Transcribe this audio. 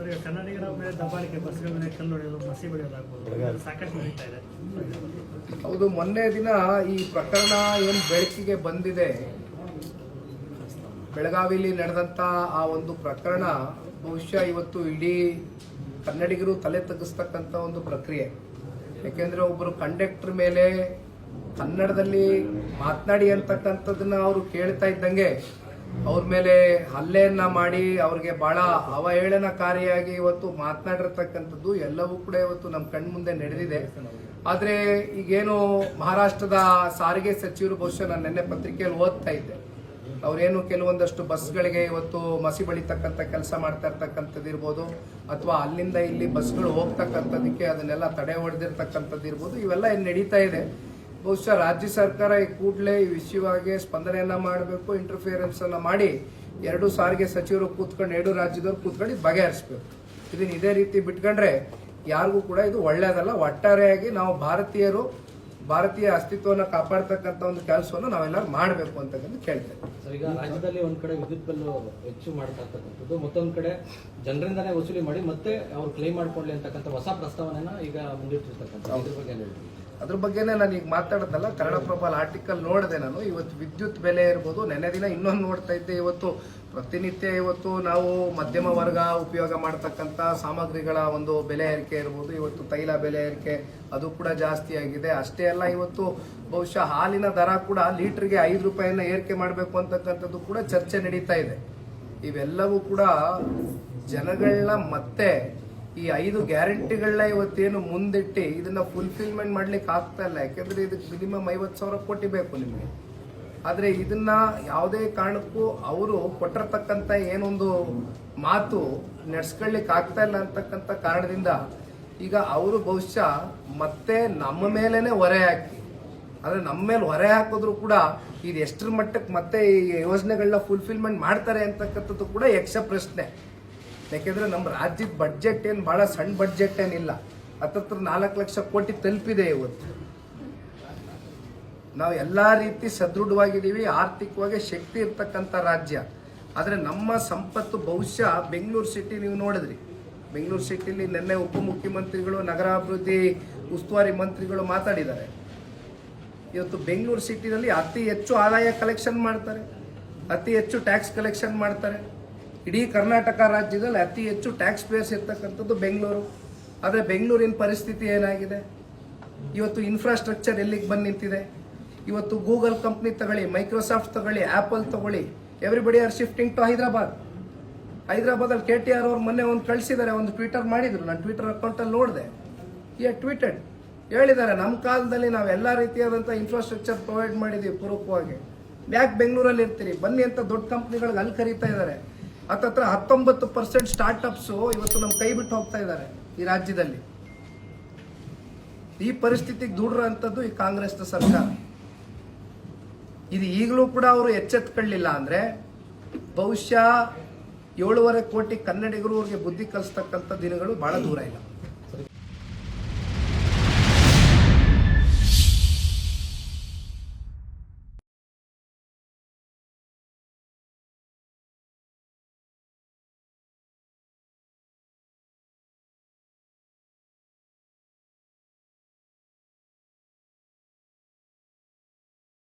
Sir ಕನ್ನಡಿಗರ ಮೇಲೆ ದಬ್ಬಾಳಿಕೆ ಬಸ್ಗಳ ಮೇಲೆ ಕಲ್ಲು ಹೊಡೆಯೋದು ಮಸಿ ಬೆಳೆಯೋದಾಗ್ಬೋದು ಸಾಕಷ್ಟು ನಡೀತಾ ಇದೆ. ಹೌದು ಮೊನ್ನೆ ದಿನ ಈ ಪ್ರಕರಣ ಏನು ಬೆಳಕಿಗೆ ಬಂದಿದೆ ಬೆಳಗಾವಿಲಿ ನಡೆದಂತ ಆ ಒಂದು ಪ್ರಕರಣ ಬಹುಶಃ ಇವತ್ತು ಇಡೀ ಕನ್ನಡಿಗರು ತಲೆ ತಗ್ಗಿಸ್ತಕ್ಕಂಥ ಒಂದು ಪ್ರಕ್ರಿಯೆ. ಯಾಕೆಂದ್ರೆ ಒಬ್ಬರು ಕಂಡಕ್ಟರ್ ಮೇಲೆ ಕನ್ನಡದಲ್ಲಿ ಮಾತನಾಡಿ ಅಂತಕ್ಕಂಥದ್ದನ್ನ ಅವರು ಕೇಳ್ತಾ ಇದ್ದಂಗೆ ಅವ್ರ ಮೇಲೆ ಹಲ್ಲೆಯನ್ನ ಮಾಡಿ ಅವ್ರಿಗೆ ಬಹಳ ಅವಹೇಳನಕಾರಿಯಾಗಿ ಇವತ್ತು ಮಾತನಾಡಿರ್ತಕ್ಕಂಥದ್ದು ಎಲ್ಲವೂ ಕೂಡ ಇವತ್ತು ನಮ್ಮ ಕಣ್ಮುಂದೆ ನಡೆದಿದೆ. ಆದ್ರೆ ಈಗೇನು ಮಹಾರಾಷ್ಟ್ರದ ಸಾರಿಗೆ ಸಚಿವರು ಬಹುಶಃ ನಾನು ನಿನ್ನೆ ಪತ್ರಿಕೆಯಲ್ಲಿ ಓದ್ತಾ ಇದ್ದೆ. ಅವರೇನು ಕೆಲವೊಂದಷ್ಟು ಬಸ್ಗಳಿಗೆ ಇವತ್ತು ಮಸಿ ಬಳಿತಕ್ಕಂಥ ಕೆಲಸ ಮಾಡ್ತಾ ಇರ್ತಕ್ಕಂಥದ್ದು ಇರ್ಬೋದು, ಅಥವಾ ಅಲ್ಲಿಂದ ಇಲ್ಲಿ ಬಸ್ಗಳು ಹೋಗ್ತಕ್ಕಂಥದಕ್ಕೆ ಅದನ್ನೆಲ್ಲ ತಡೆ ಹೊಡೆದಿರ್ತಕ್ಕಂಥದ್ದು ಇರ್ಬೋದು, ಇವೆಲ್ಲ ಏನು ನಡೀತಾ ಇದೆ. ಬಹುಶಃ ರಾಜ್ಯ ಸರ್ಕಾರ ಈ ಕೂಡಲೇ ಈ ವಿಷಯವಾಗಿ ಸ್ಪಂದನೆಯನ್ನ ಮಾಡಬೇಕು ಇಂಟರ್ಫಿಯರೆನ್ಸ್ ಅನ್ನ ಮಾಡಿ ಎರಡು ಸಾರಿಗೆ ಸಚಿವರು ಕೂತ್ಕೊಂಡು, ಎರಡು ರಾಜ್ಯದವರು ಕೂತ್ಕೊಂಡು ಬಗೆಹರಿಸಬೇಕು. ಇದನ್ನ ಇದೇ ರೀತಿ ಬಿಟ್ಕೊಂಡ್ರೆ ಯಾರಿಗೂ ಕೂಡ ಇದು ಒಳ್ಳೆಯದಲ್ಲ ಒಟ್ಟಾರೆಯಾಗಿ ನಾವು ಭಾರತೀಯರು, ಭಾರತೀಯ ಅಸ್ತಿತ್ವವನ್ನು ಕಾಪಾಡ್ತಕ್ಕಂಥ ಒಂದು ಕೆಲಸವನ್ನು ನಾವೆಲ್ಲರೂ ಮಾಡಬೇಕು ಅಂತಕ್ಕಂಥ ಕೇಳ್ತೇವೆ. ಈಗ ರಾಜ್ಯದಲ್ಲಿ ಒಂದ್ ಕಡೆ ವಿದ್ಯುತ್ ಬಿಲ್ಲು ಹೆಚ್ಚು ಮಾಡ್ತಕ್ಕಂಥದ್ದು, ಮತ್ತೊಂದು ಕಡೆ ಜನರಿಂದಾನೇ ವಸೂಲಿ ಮಾಡಿ ಮತ್ತೆ ಅವ್ರು ಕ್ಲೈಮ್ ಮಾಡ್ಕೊಳ್ಳಿ ಅಂತಕ್ಕಂಥ ಹೊಸ ಪ್ರಸ್ತಾವನೆನ ಈಗ ಮುಂದಿಟ್ಟಿರ್ತಕ್ಕಂಥ ಅದ್ರ ಬಗ್ಗೆನೇ ನಾನು ಈಗ ಕನ್ನಡ ಕನ್ನಡಪ್ರಭಲ್ ಆರ್ಟಿಕಲ್ ನೋಡಿದೆ ನಾನು. ಇವತ್ತು ವಿದ್ಯುತ್ ಬೆಲೆ ಇರ್ಬೋದು ನೆನೆ ದಿನ ಇನ್ನೊಂದು ನೋಡ್ತಾ ಇದ್ದೆ ಇವತ್ತು. ಪ್ರತಿನಿತ್ಯ ಇವತ್ತು ನಾವು ಮಧ್ಯಮ ವರ್ಗ ಉಪಯೋಗ ಮಾಡ್ತಕ್ಕಂಥ ಸಾಮಗ್ರಿಗಳ ಒಂದು ಬೆಲೆ ಏರಿಕೆ ಇರ್ಬೋದು. ಇವತ್ತು ತೈಲ ಬೆಲೆ ಏರಿಕೆ ಅದು ಕೂಡ ಜಾಸ್ತಿ ಆಗಿದೆ. ಅಷ್ಟೇ ಅಲ್ಲ, ಇವತ್ತು ಬಹುಶಃ ಹಾಲಿನ ದರ ಕೂಡ ಲೀಟ್ರಿಗೆ ಐದು ರೂಪಾಯಿನ ಏರಿಕೆ ಮಾಡಬೇಕು ಅಂತಕ್ಕಂಥದ್ದು ಕೂಡ ಚರ್ಚೆ ನಡೀತಾ ಇದೆ. ಇವೆಲ್ಲವೂ ಕೂಡ ಜನಗಳನ್ನ ಮತ್ತೆ ಈ ಐದು ಗ್ಯಾರಂಟಿಗಳನ್ನ ಇವತ್ತೇನು ಮುಂದಿಟ್ಟು ಇದನ್ನ ಫುಲ್ಫಿಲ್ಮೆಂಟ್ ಮಾಡ್ಲಿಕ್ಕೆ ಆಗ್ತಾ ಇಲ್ಲ. ಯಾಕೆಂದ್ರೆ ಇದಕ್ಕೆ ಮಿನಿಮಮ್ ಐವತ್ತು ಸಾವಿರ ಕೋಟಿ ಬೇಕು ನಿಮಗೆ. ಆದ್ರೆ ಇದನ್ನ ಯಾವುದೇ ಕಾರಣಕ್ಕೂ ಅವರು ಕೊಟ್ಟಿರ್ತಕ್ಕಂಥ ಏನೊಂದು ಮಾತು ನಡ್ಸ್ಕೊಳ್ಲಿಕ್ಕೆ ಆಗ್ತಾ ಇಲ್ಲ ಅಂತಕ್ಕಂಥ ಕಾರಣದಿಂದ ಈಗ ಅವರು ಬಹುಶಃ ಮತ್ತೆ ನಮ್ಮ ಮೇಲೇನೆ ಹೊರೆ ಹಾಕಿ. ಆದ್ರೆ ನಮ್ಮ ಮೇಲೆ ಹೊರೆ ಹಾಕಿದ್ರು ಕೂಡ ಇದು ಎಷ್ಟರ ಮಟ್ಟಕ್ಕೆ ಮತ್ತೆ ಈ ಯೋಜನೆಗಳನ್ನ ಫುಲ್ಫಿಲ್ಮೆಂಟ್ ಮಾಡ್ತಾರೆ ಅಂತಕ್ಕಂಥದ್ದು ಕೂಡ ಯಕ್ಷ ಪ್ರಶ್ನೆ ಯಾಕೆಂದ್ರೆ ನಮ್ಮ ರಾಜ್ಯದ ಬಡ್ಜೆಟ್ ಏನು ಬಹಳ ಸಣ್ಣ ಬಡ್ಜೆಟ್ ಏನಿಲ್ಲ ಹತ್ತತ್ರ ನಾಲ್ಕು ಲಕ್ಷ ಕೋಟಿ ತಲುಪಿದೆ ಇವತ್ತು. ನಾವು ಎಲ್ಲಾ ರೀತಿ ಸದೃಢವಾಗಿದ್ದೀವಿ, ಆರ್ಥಿಕವಾಗಿ ಶಕ್ತಿ ಇರ್ತಕ್ಕಂಥ ರಾಜ್ಯ. ಆದರೆ ನಮ್ಮ ಸಂಪತ್ತು ಬಹುಶಃ ಬೆಂಗಳೂರು ಸಿಟಿ ನೀವು ನೋಡಿದ್ರಿ. ಬೆಂಗಳೂರು ಸಿಟಿಲಿ ನಿನ್ನೆ ಉಪಮುಖ್ಯಮಂತ್ರಿಗಳು, ನಗರಾಭಿವೃದ್ಧಿ, ಉಸ್ತುವಾರಿ ಮಂತ್ರಿಗಳು ಮಾತಾಡಿದ್ದಾರೆ. ಇವತ್ತು ಬೆಂಗಳೂರು ಸಿಟಿನಲ್ಲಿ ಅತಿ ಹೆಚ್ಚು ಆದಾಯ ಕಲೆಕ್ಷನ್ ಮಾಡ್ತಾರೆ. ಅತಿ ಹೆಚ್ಚು ಟ್ಯಾಕ್ಸ್ ಕಲೆಕ್ಷನ್ ಮಾಡ್ತಾರೆ. ಇಡೀ ಕರ್ನಾಟಕ ರಾಜ್ಯದಲ್ಲಿ ಅತಿ ಹೆಚ್ಚು ಟ್ಯಾಕ್ಸ್ ಪೇಯರ್ಸ್ ಇರ್ತಕ್ಕಂಥದ್ದು ಬೆಂಗಳೂರು. ಆದರೆ ಬೆಂಗಳೂರಿನ ಪರಿಸ್ಥಿತಿ ಏನಾಗಿದೆ? ಇವತ್ತು ಇನ್ಫ್ರಾಸ್ಟ್ರಕ್ಚರ್ ಎಲ್ಲಿಗೆ ಬಂದು ನಿಂತಿದೆ? ಇವತ್ತು ಗೂಗಲ್ ಕಂಪ್ನಿ ತಗೊಳ್ಳಿ ಮೈಕ್ರೋಸಾಫ್ಟ್ ತಗೊಳ್ಳಿ ಆ್ಯಪಲ್ ತಗೊಳ್ಳಿ everybody are shifting to Hyderabad ಹೈದರಾಬಾದಲ್ಲಿ K T R ಅವ್ರು ಮೊನ್ನೆ ಒಂದು ಕಳಿಸಿದ್ದಾರೆ, ಒಂದು ಟ್ವಿಟರ್ ಮಾಡಿದ್ರು. ನಾನು ಟ್ವಿಟರ್ ಅಕೌಂಟಲ್ಲಿ ನೋಡಿದೆ. ಈ ಟ್ವಿಟೆಡ್ ಹೇಳಿದ್ದಾರೆ ನಮ್ಮ ಕಾಲದಲ್ಲಿ ನಾವು ಎಲ್ಲ ರೀತಿಯಾದಂಥ ಇನ್ಫ್ರಾಸ್ಟ್ರಕ್ಚರ್ ಪ್ರೊವೈಡ್ ಮಾಡಿದ್ದೀವಿ ಪೂರ್ವಕವಾಗಿ ಯಾಕೆ ಬೆಂಗಳೂರಲ್ಲಿ ಇರ್ತೀರಿ ಬನ್ನಿ ಅಂತ ದೊಡ್ಡ ಕಂಪ್ನಿಗಳಿಗೆ ಅಲ್ಲಿ ಕರೀತಾ ಇದ್ದಾರೆ ಹತ್ತತ್ರ ಹತ್ತೊಂಬತ್ತು ಪರ್ಸೆಂಟ್ ಸ್ಟಾರ್ಟ್ಅಪ್ಸು ಇವತ್ತು ನಮ್ಮ ಕೈ ಬಿಟ್ಟು ಹೋಗ್ತಾ ಇದ್ದಾರೆ ಈ ರಾಜ್ಯದಲ್ಲಿ. ಈ ಪರಿಸ್ಥಿತಿಗೆ ದೂಡ್ರಂಥದ್ದು ಈ ಕಾಂಗ್ರೆಸ್ ಸರ್ಕಾರ. ಇದು ಈಗಲೂ ಕೂಡ ಅವರು ಎಚ್ಚೆತ್ಕೊಳ್ಳಿಲ್ಲ ಅಂದ್ರೆ ಬಹುಶಃ ಏಳುವರೆ ಕೋಟಿ ಕನ್ನಡಿಗರು ಅವ್ರಿಗೆ ಬುದ್ಧಿ ಕಲಿಸ್ತಕ್ಕಂಥ ದಿನಗಳು ಬಹಳ ದೂರ ಇಲ್ಲ.